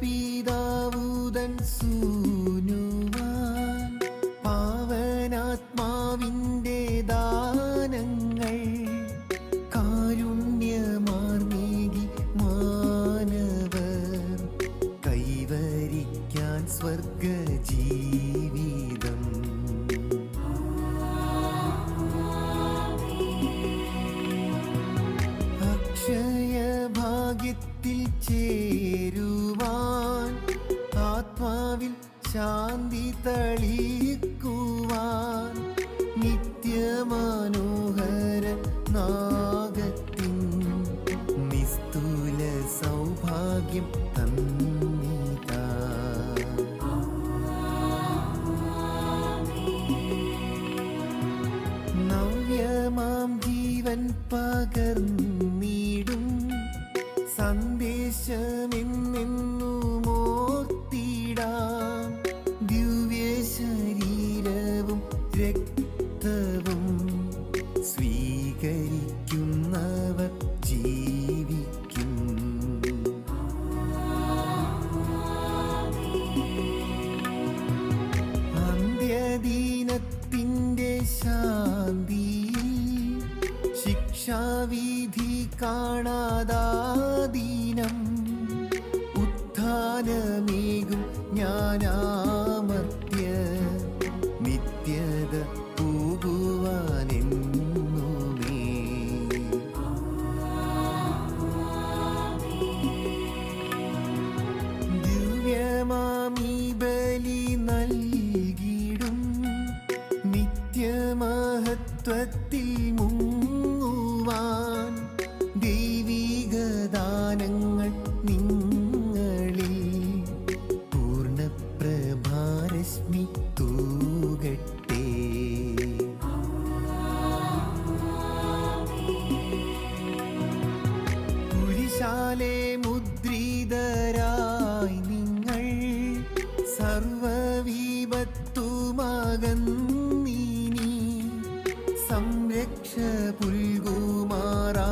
പിതാവുതൻ സൂനുവാൻ പാവനാത്മാവിന്റെ ദാനങ്ങൾ കാരുണ്യമാർമേകി മാനവർ കൈവരിക്കാൻ സ്വർഗ ജീവിതം അക്ഷയഭാഗ്യത്തിൽ ചേരുവാൻ ആത്മാവിൽ ശാന്തി തളിക്കുവാൻ നിത്യമനോഹര നാഗത്തിൻ നിസ്തുല സൗഭാഗ്യം തന്നിതാ. ജീവൻ പകർന്നിടും സന്ദേശമെന്നെന്നു രക്തവും സ്വീകരിക്കുന്നവർ ജീവിക്കും. അന്ത്യദീനത്തിന്റെ ശാന്തി ശിക്ഷാവിധി കാണാതാദീനം ഉത്ഥാനമേകും ജ്ഞാനാമർത്യ ബലി നൽകിയിടും. നിത്യമഹത്വത്തിൽ മുങ്ങുവാൻ ദൈവിക ദാനങ്ങൾ നിങ്ങളിൽ പൂർണപ്രഭാരശ്മി തൂകട്ടെ. സംരക്ഷ പുൽകുമാറാ